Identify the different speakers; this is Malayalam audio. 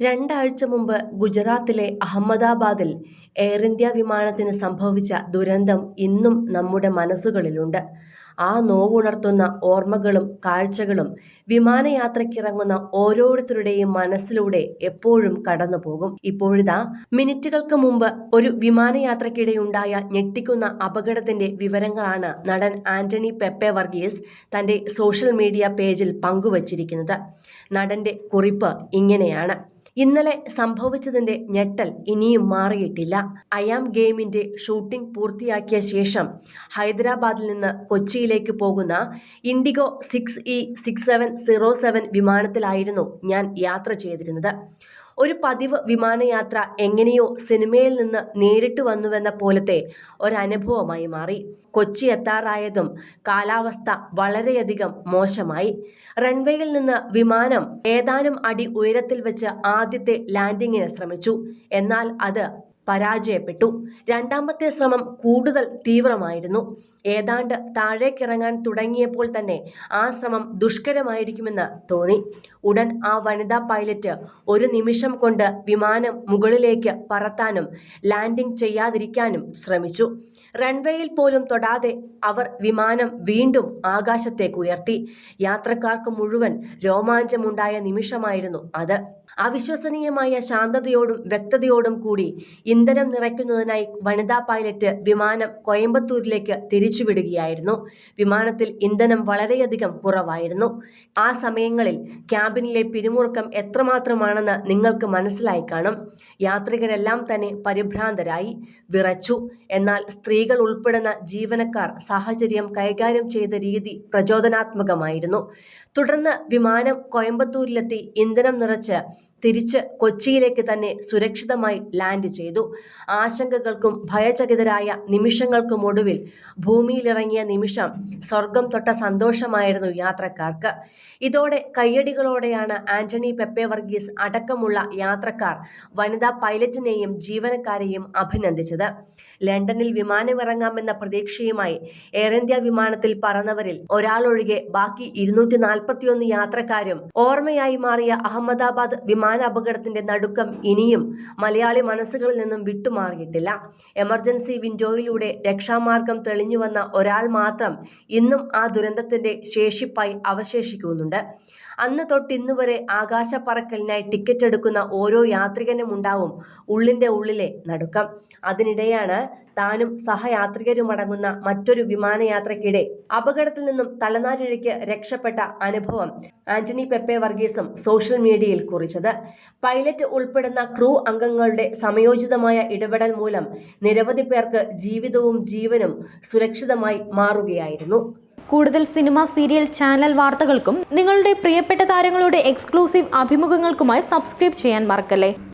Speaker 1: രണ്ടാഴ്ച മുമ്പ് ഗുജറാത്തിലെ അഹമ്മദാബാദിൽ എയർ ഇന്ത്യ വിമാനത്തിന് സംഭവിച്ച ദുരന്തം ഇന്നും നമ്മുടെ മനസ്സുകളിലുണ്ട്. ആ നോവുണർത്തുന്ന ഓർമ്മകളും കാഴ്ചകളും വിമാനയാത്രയ്ക്കിറങ്ങുന്ന ഓരോരുത്തരുടെയും മനസ്സിലൂടെ എപ്പോഴും കടന്നുപോകും. ഇപ്പോഴിതാ മിനിറ്റുകൾക്ക് മുമ്പ് ഒരു വിമാനയാത്രയ്ക്കിടെയുണ്ടായ ഞെട്ടിക്കുന്ന അപകടത്തിന്റെ വിവരങ്ങളാണ് നടൻ ആന്റണി പെപ്പെ വർഗീസ് തന്റെ സോഷ്യൽ മീഡിയ പേജിൽ പങ്കുവച്ചിരിക്കുന്നത്. നടന്റെ കുറിപ്പ് ഇങ്ങനെയാണ്. ഇന്നലെ സംഭവിച്ചതിന്റെ ഞെട്ടൽ ഇനിയും മാറിയിട്ടില്ല. അയാം ഗെയിമിന്റെ ഷൂട്ടിംഗ് പൂർത്തിയാക്കിയ ശേഷം ഹൈദരാബാദിൽ നിന്ന് കൊച്ചിയിലേക്ക് പോകുന്ന IndiGo six E six seven zero seven വിമാനത്തിലായിരുന്നു ഞാൻ യാത്ര ചെയ്തിരുന്നത്. ഒരു പതിവ് വിമാനയാത്ര എങ്ങനെയോ സിനിമയിൽ നിന്ന് നേരിട്ട് വന്നുവെന്ന പോലത്തെ ഒരനുഭവമായി മാറി. കൊച്ചി എത്താറായതും കാലാവസ്ഥ വളരെയധികം മോശമായി. റൺവേയിൽ നിന്ന് വിമാനം ഏതാനും അടി ഉയരത്തിൽ വെച്ച് ആദ്യത്തെ ലാൻഡിങ്ങിന് ശ്രമിച്ചു. എന്നാൽ അത് പരാജയപ്പെട്ടു. രണ്ടാമത്തെ ശ്രമം കൂടുതൽ തീവ്രമായിരുന്നു. ഏതാണ്ട് താഴേക്കിറങ്ങാൻ തുടങ്ങിയപ്പോൾ തന്നെ ആ ശ്രമം ദുഷ്കരമായിരിക്കുമെന്ന് തോന്നി. ഉടൻ ആ വനിതാ പൈലറ്റ് ഒരു നിമിഷം കൊണ്ട് വിമാനം മുകളിലേക്ക് പറത്താനും ലാൻഡിംഗ് ചെയ്യാതിരിക്കാനും ശ്രമിച്ചു. റൺവേയിൽ പോലും തൊടാതെ അവർ വിമാനം വീണ്ടും ആകാശത്തേക്ക് ഉയർത്തി. യാത്രക്കാർക്ക് മുഴുവൻ രോമാഞ്ചമുണ്ടായ നിമിഷമായിരുന്നു അത്. അവിശ്വസനീയമായ ശാന്തതയോടും വ്യക്തതയോടും കൂടി ഇന്ധനം നിറയ്ക്കുന്നതിനായി വനിതാ പൈലറ്റ് വിമാനം കോയമ്പത്തൂരിലേക്ക് തിരിച്ചുവിടുകയായിരുന്നു. വിമാനത്തിൽ ഇന്ധനം വളരെയധികം കുറവായിരുന്നു. ആ സമയങ്ങളിൽ ക്യാബിനിലെ പിരിമുറുക്കം എത്രമാത്രമാണെന്ന് നിങ്ങൾക്ക് മനസ്സിലായി കാണും. യാത്രികരെല്ലാം തന്നെ പരിഭ്രാന്തരായി വിറച്ചു. എന്നാൽ സ്ത്രീകൾ ഉൾപ്പെടുന്ന ജീവനക്കാർ സാഹചര്യം കൈകാര്യം ചെയ്ത രീതി പ്രചോദനാത്മകമായിരുന്നു. തുടർന്ന് വിമാനം കോയമ്പത്തൂരിലെത്തി ഇന്ധനം നിറച്ച് തിരിച്ച് കൊച്ചിയിലേക്ക് തന്നെ സുരക്ഷിതമായി ലാൻഡ് ചെയ്തു. ആശങ്കകൾക്കും ഭയചകിതരായ നിമിഷങ്ങൾക്കും ഒടുവിൽ ഭൂമിയിലിറങ്ങിയ നിമിഷം സ്വർഗം തൊട്ട സന്തോഷമായിരുന്നു യാത്രക്കാർക്ക്. ഇതോടെ കയ്യടികളോടെയാണ് ആന്റണി പെപ്പെ വർഗീസ് അടക്കമുള്ള യാത്രക്കാർ വനിതാ പൈലറ്റിനെയും ജീവനക്കാരെയും അഭിനന്ദിച്ചത്. ലണ്ടനിൽ വിമാനമിറങ്ങാമെന്ന പ്രതീക്ഷയുമായി എയർ ഇന്ത്യ വിമാനത്തിൽ പറന്നവരിൽ ഒരാളൊഴികെ ബാക്കി ഇരുന്നൂറ്റി യാത്രക്കാരും ഓർമ്മയായി മാറിയ അഹമ്മദാബാദ് വിമാന അപകടത്തിന്റെ നടുക്കം ഇനിയും മലയാളി മനസ്സുകളിൽ നിന്നും വിട്ടുമാറിയിട്ടില്ല. എമർജൻസി വിൻഡോയിലൂടെ രക്ഷാമാർഗം തെളിഞ്ഞുവന്ന ഒരാൾ മാത്രം ഇന്നും ആ ദുരന്തത്തിന്റെ ശേഷിപ്പായി അവശേഷിക്കുന്നുണ്ട്. അന്ന് തൊട്ട് ആകാശ പറക്കലിനായി ടിക്കറ്റ് എടുക്കുന്ന ഓരോ യാത്രികനും ഉണ്ടാവും ഉള്ളിന്റെ ഉള്ളിലെ നടുക്കം. അതിനിടെയാണ് താനും സഹയാത്രികരുമടങ്ങുന്ന മറ്റൊരു വിമാനയാത്രയ്ക്കിടെ അപകടത്തിൽ നിന്നും തലനാരിഴയ്ക്ക് രക്ഷപ്പെട്ട അനുഭവം ആന്റണി പെപ്പെ വർഗീസും സോഷ്യൽ മീഡിയയിൽ കുറിച്ചത്. പൈലറ്റ് ഉൾപ്പെടുന്ന ക്രൂ അംഗങ്ങളുടെ സമയോചിതമായ ഇടപെടൽ മൂലം നിരവധി പേർക്ക് ജീവിതവും ജീവനും സുരക്ഷിതമായി മാറുകയായിരുന്നു.
Speaker 2: കൂടുതൽ സിനിമ സീരിയൽ ചാനൽ വാർത്തകൾക്കും നിങ്ങളുടെ പ്രിയപ്പെട്ട താരങ്ങളുടെ എക്സ്ക്ലൂസീവ് അഭിമുഖങ്ങൾക്കുമായി സബ്സ്ക്രൈബ് ചെയ്യാൻ മറക്കല്ലേ?